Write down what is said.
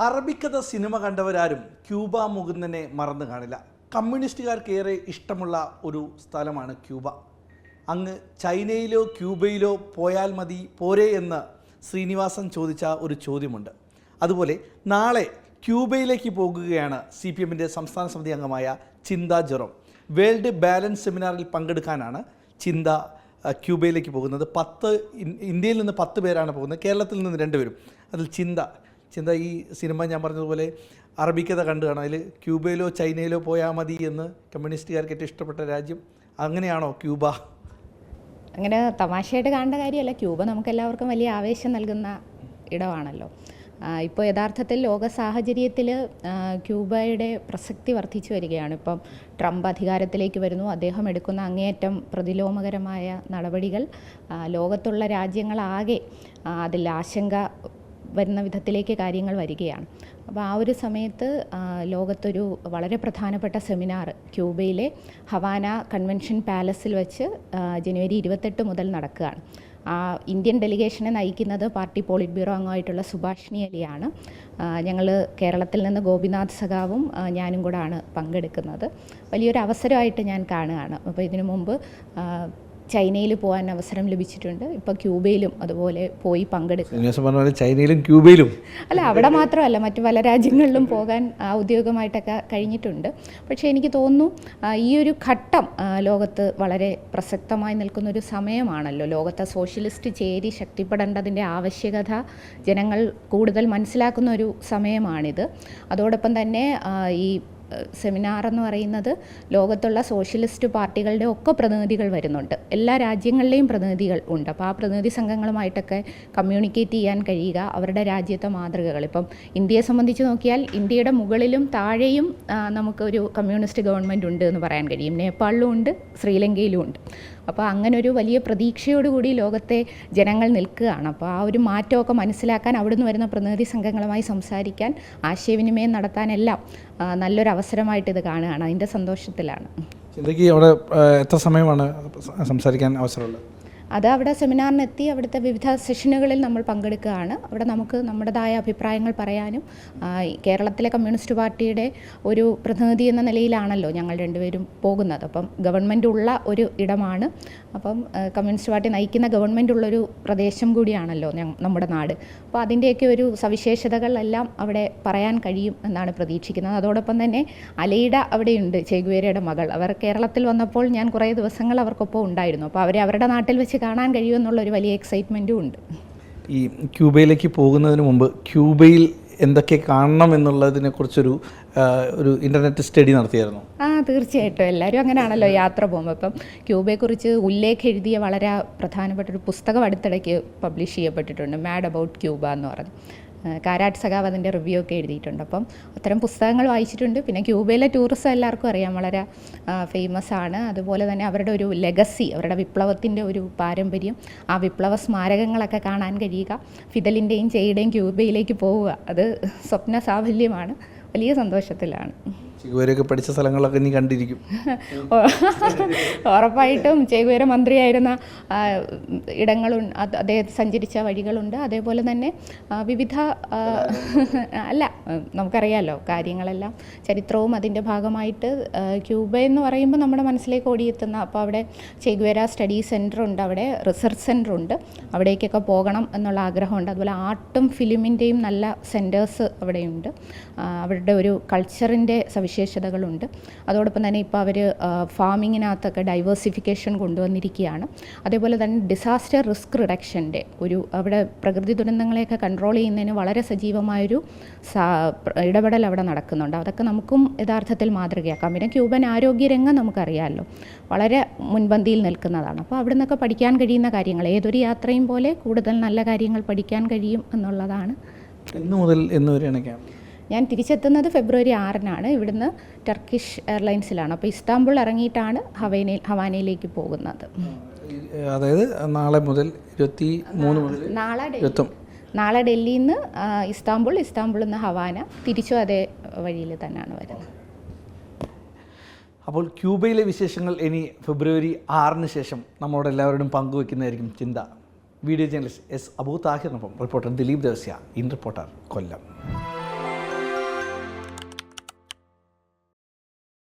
Arabikkatha cinema കണ്ടവരാരും Cuba മുകുന്ദനെ മറന്നു കാണില്ല. കമ്മ്യൂണിസ്റ്റുകാർക്കേറെ ഇഷ്ടമുള്ള ഒരു സ്ഥലമാണ് ക്യൂബ. അങ്ങ് ചൈനയിലോ ക്യൂബയിലോ പോയാൽ മതി പോരെ എന്ന് ശ്രീനിവാസൻ ചോദിച്ച ഒരു ചോദ്യമുണ്ട്. അതുപോലെ നാളെ ക്യൂബയിലേക്ക് പോകുകയാണ് സി പി എമ്മിന്റെ സംസ്ഥാന സമിതി അംഗമായ ചിന്ത ജെറോം. വേൾഡ് ബാലൻസ് സെമിനാറിൽ പങ്കെടുക്കാനാണ് ചിന്ത ക്യൂബയിലേക്ക് പോകുന്നത്. പത്ത് ഇന്ത്യയിൽ നിന്ന് പത്ത് പേരാണ് പോകുന്നത്. കേരളത്തിൽ നിന്ന് രണ്ടുപേരും അതിൽ ചിന്ത ചിന്ത ഈ സിനിമ ഞാൻ പറഞ്ഞതുപോലെ അറബിക്കഥ കണ്ടു കാണാം. അതിൽ ക്യൂബയിലോ ചൈനയിലോ പോയാൽ മതി എന്ന് കമ്മ്യൂണിസ്റ്റുകാർക്ക് ഏറ്റവും ഇഷ്ടപ്പെട്ട രാജ്യം അങ്ങനെയാണോ ക്യൂബ? അങ്ങനെ തമാശയായിട്ട് കാണേണ്ട കാര്യമല്ല. ക്യൂബ നമുക്ക് എല്ലാവർക്കും വലിയ ആവേശം നൽകുന്ന ഇടമാണല്ലോ. ഇപ്പോൾ യഥാർത്ഥത്തിൽ ലോക സാഹചര്യത്തിൽ ക്യൂബയുടെ പ്രസക്തി വർദ്ധിച്ചു വരികയാണ്. ഇപ്പം ട്രംപ് അധികാരത്തിലേക്ക് വരുന്നു. അദ്ദേഹം എടുക്കുന്ന അങ്ങേയറ്റം പ്രതിലോമകരമായ നടപടികൾ ലോകത്തുള്ള രാജ്യങ്ങളാകെ അതിൽ ആശങ്ക വരുന്ന വിധത്തിലേക്ക് കാര്യങ്ങൾ വരികയാണ്. അപ്പോൾ ആ ഒരു സമയത്ത് ലോകത്തൊരു വളരെ പ്രധാനപ്പെട്ട സെമിനാർ ക്യൂബയിലെ ഹവാന കൺവെൻഷൻ പാലസിൽ വെച്ച് ജനുവരി ഇരുപത്തെട്ട് മുതൽ നടക്കുകയാണ്. ആ ഇന്ത്യൻ ഡെലിഗേഷനെ നയിക്കുന്നത് പാർട്ടി പോളിറ്റ് ബ്യൂറോ അംഗമായിട്ടുള്ള സുഭാഷിണി അലിയാണ്. ഞങ്ങൾ കേരളത്തിൽ നിന്ന് ഗോപിനാഥ് സഖാവും ഞാനും കൂടാണ് പങ്കെടുക്കുന്നത്. വലിയൊരു അവസരമായിട്ട് ഞാൻ കാണുകയാണ്. അപ്പോൾ ഇതിനു മുമ്പ് ചൈനയിൽ പോകാൻ അവസരം ലഭിച്ചിട്ടുണ്ട്. ഇപ്പോൾ ക്യൂബയിലും അതുപോലെ പോയി പങ്കെടുക്കും ചൈനയിലും ക്യൂബയിലും. അല്ല അവിടെ മാത്രമല്ല മറ്റു പല രാജ്യങ്ങളിലും പോകാൻ ഔദ്യോഗികമായിട്ടൊക്കെ കഴിഞ്ഞിട്ടുണ്ട്. പക്ഷേ എനിക്ക് തോന്നുന്നു ഈ ഒരു ഘട്ടം ലോകത്ത് വളരെ പ്രസക്തമായി നിൽക്കുന്ന ഒരു സമയമാണല്ലോ. ലോകത്തെ സോഷ്യലിസ്റ്റ് ചേരി ശക്തിപ്പെടേണ്ടതിന്റെ ആവശ്യകത ജനങ്ങൾ കൂടുതൽ മനസ്സിലാക്കുന്ന ഒരു സമയമാണിത്. അതോടൊപ്പം തന്നെ ഈ സെമിനാർ എന്ന് പറയുന്നത് ലോകത്തുള്ള സോഷ്യലിസ്റ്റ് പാർട്ടികളുടെ ഒക്കെ പ്രതിനിധികൾ വരുന്നുണ്ട്. എല്ലാ രാജ്യങ്ങളിലെയും പ്രതിനിധികൾ ഉണ്ട്. അപ്പോൾ ആ പ്രതിനിധി സംഘങ്ങളുമായിട്ടൊക്കെ കമ്മ്യൂണിക്കേറ്റ് ചെയ്യാൻ കഴിയുക അവരുടെ രാജ്യത്തെ മാതൃകകൾ. ഇപ്പം ഇന്ത്യയെ സംബന്ധിച്ച് നോക്കിയാൽ ഇന്ത്യയുടെ മുകളിലും താഴെയും നമുക്കൊരു കമ്മ്യൂണിസ്റ്റ് ഗവൺമെന്റ് ഉണ്ട് എന്ന് പറയാൻ കഴിയും. നേപ്പാളിലും ഉണ്ട് ശ്രീലങ്കയിലും ഉണ്ട്. അപ്പോൾ അങ്ങനെ ഒരു വലിയ പ്രതീക്ഷയോടുകൂടി ലോകത്തെ ജനങ്ങൾ നിൽക്കുകയാണ്. അപ്പോൾ ആ ഒരു മാറ്റമൊക്കെ മനസ്സിലാക്കാൻ അവിടുന്ന് വരുന്ന പ്രതിനിധി സംഘങ്ങളുമായി സംസാരിക്കാൻ ആശയവിനിമയം നടത്താനെല്ലാം നല്ലൊരു അവസരമായിട്ട് ഇത് കാണുകയാണ്. അതിന്റെ സന്തോഷത്തിലാണ്. അവിടെ എത്ര സമയമാണ് സംസാരിക്കാൻ അവസരമുള്ളത്? അത് അവിടെ സെമിനാറിനെത്തി അവിടുത്തെ വിവിധ സെഷനുകളിൽ നമ്മൾ പങ്കെടുക്കുകയാണ്. അവിടെ നമുക്ക് നമ്മുടേതായ അഭിപ്രായങ്ങൾ പറയാനും കേരളത്തിലെ കമ്മ്യൂണിസ്റ്റ് പാർട്ടിയുടെ ഒരു പ്രതിനിധി എന്ന നിലയിലാണല്ലോ ഞങ്ങൾ രണ്ടുപേരും പോകുന്നത്. അപ്പം ഗവൺമെന്റ് ഉള്ള ഒരു ഇടമാണ്. അപ്പം കമ്മ്യൂണിസ്റ്റ് പാർട്ടി നയിക്കുന്ന ഗവൺമെന്റ് ഉള്ളൊരു പ്രദേശം കൂടിയാണല്ലോ നമ്മുടെ നാട്. അപ്പോൾ അതിന്റെയൊക്കെ ഒരു സവിശേഷതകളെല്ലാം അവിടെ പറയാൻ കഴിയും എന്നാണ് പ്രതീക്ഷിക്കുന്നത്. അതോടൊപ്പം തന്നെ അലയിട അവിടെയുണ്ട് ചേഗുവേരയുടെ മകൾ. അവർ കേരളത്തിൽ വന്നപ്പോൾ ഞാൻ കുറേ ദിവസങ്ങൾ അവർക്കൊപ്പം ഉണ്ടായിരുന്നു. അപ്പോൾ അവരെ അവരുടെ നാട്ടിൽ വെച്ച് കാണാൻ കഴിയുമെന്നുള്ളൊരു വലിയ എക്സൈറ്റ്മെന്റും ഉണ്ട്. ഈ ക്യൂബയിലേക്ക് പോകുന്നതിന് മുമ്പ് ക്യൂബയിൽ എന്തൊക്കെ കാണണം എന്നുള്ളതിനെ കുറിച്ചൊരു ഒരു ഇന്റർനെറ്റ് സ്റ്റഡി നടത്തിയായിരുന്നു? ആ തീർച്ചയായിട്ടും. എല്ലാവരും അങ്ങനെയാണല്ലോ യാത്ര പോകുമ്പോൾ അപ്പം ക്യൂബയെക്കുറിച്ച് ഉല്ലേഖ എഴുതിയ വളരെ പ്രധാനപ്പെട്ട ഒരു പുസ്തകം അടുത്തിടയ്ക്ക് പബ്ലിഷ് ചെയ്യപ്പെട്ടിട്ടുണ്ട്. മാഡ് അബൌട്ട് ക്യൂബ എന്ന് പറഞ്ഞ് കാരാട്ട് സഖാവ് അതിന്റെ റിവ്യൂ ഒക്കെ എഴുതിയിട്ടുണ്ട്. അപ്പം അത്തരം പുസ്തകങ്ങൾ വായിച്ചിട്ടുണ്ട്. പിന്നെ ക്യൂബയിലെ ടൂറിസം എല്ലാവർക്കും അറിയാം. വളരെ ഫേമസ് ആണ്. അതുപോലെ തന്നെ അവരുടെ ഒരു ലെഗസി അവരുടെ വിപ്ലവത്തിന്റെ ഒരു പാരമ്പര്യം ആ വിപ്ലവ സ്മാരകങ്ങളൊക്കെ കാണാൻ കഴിയുക. ഫിദലിന്റെയും ചെയ്യുടെയും ക്യൂബയിലേക്ക് പോവുക. അത് സ്വപ്ന സാഫല്യമാണ്. വലിയ സന്തോഷത്തിലാണ്. ചിക്കുവരെയൊക്കെ പഠിച്ച സ്ഥലങ്ങളൊക്കെ നീ കണ്ടിരിക്കും. ഉറപ്പായിട്ടും ചേകുവേര മന്ത്രിയായിരുന്ന ഇടങ്ങളും അദ്ദേഹം സഞ്ചരിച്ച വഴികളുണ്ട്. അതേപോലെ തന്നെ വിവിധ അല്ല നമുക്കറിയാമല്ലോ കാര്യങ്ങളെല്ലാം. ചരിത്രവും അതിന്റെ ഭാഗമായിട്ട് ക്യൂബ എന്ന് പറയുമ്പോൾ നമ്മുടെ മനസ്സിലേക്ക് ഓടിയെത്തുന്ന അപ്പോൾ അവിടെ ചേകുവേര സ്റ്റഡി സെന്റർ ഉണ്ട് അവിടെ റിസർച്ച് സെന്റർ ഉണ്ട്. അവിടേക്കൊക്കെ പോകണം എന്നുള്ള ആഗ്രഹമുണ്ട്. അതുപോലെ ആർട്ടും ഫിലിമിന്റെയും നല്ല സെന്റേഴ്സ് അവിടെയുണ്ട്. അവരുടെ ഒരു കൾച്ചറിന്റെ സവിശേഷതകളുണ്ട് അതോടൊപ്പം തന്നെ ഇപ്പോൾ അവർ ഫാമിങ്ങിനകത്തൊക്കെ ഡൈവേഴ്സിഫിക്കേഷൻ കൊണ്ടുവന്നിരിക്കുകയാണ്. അതേപോലെ തന്നെ ഡിസാസ്റ്റർ റിസ്ക് റിഡക്ഷന്റെ ഒരു അവിടെ പ്രകൃതി ദുരന്തങ്ങളെയൊക്കെ കൺട്രോൾ ചെയ്യുന്നതിന് വളരെ സജീവമായൊരു ഇടപെടൽ അവിടെ നടക്കുന്നുണ്ട്. അതൊക്കെ നമുക്കും യഥാർത്ഥത്തിൽ മാതൃകയാക്കാം. പിന്നെ ക്യൂബൻ ആരോഗ്യരംഗം നമുക്കറിയാമല്ലോ വളരെ മുൻപന്തിയിൽ നിൽക്കുന്നതാണ്. അപ്പോൾ അവിടെ നിന്നൊക്കെ പഠിക്കാൻ കഴിയുന്ന കാര്യങ്ങൾ ഏതൊരു യാത്രയും പോലെ കൂടുതൽ നല്ല കാര്യങ്ങൾ പഠിക്കാൻ കഴിയും എന്നുള്ളതാണ്. ഇന്നു മുതൽ എന്ന് വരെയാണ് ക്യാമ്പ്. ഞാൻ തിരിച്ചെത്തുന്നത് ഫെബ്രുവരി ആറിനാണ്. ഇവിടുന്ന് ടർക്കിഷ് എയർലൈൻസിലാണ് അപ്പോൾ ഇസ്താംബുൾ ഇറങ്ങിയിട്ടാണ് ഹവൈനയിൽ ഹവാനയിലേക്ക് പോകുന്നത്. അതായത് നാളെ മുതൽ ഇരുപത്തി മൂന്ന് മുതൽ നാളെ ഇരുപത്തും. നാളെ ഡൽഹിയിൽ നിന്ന് ഇസ്താംബുൾ ഇസ്താംബുളിൽ നിന്ന് ഹവാന തിരിച്ചും അതേ വഴിയിൽ തന്നെയാണ് വരുന്നത്. അപ്പോൾ ക്യൂബയിലെ വിശേഷങ്ങൾ ഇനി ഫെബ്രുവരി ആറിന് ശേഷം നമ്മളോട് എല്ലാവരോടും പങ്കുവെക്കുന്നതായിരിക്കും ചിന്ത. Video journalist S Abu താഹിറിനൊപ്പം reporter Dileep Devasya. In reporter Kollam.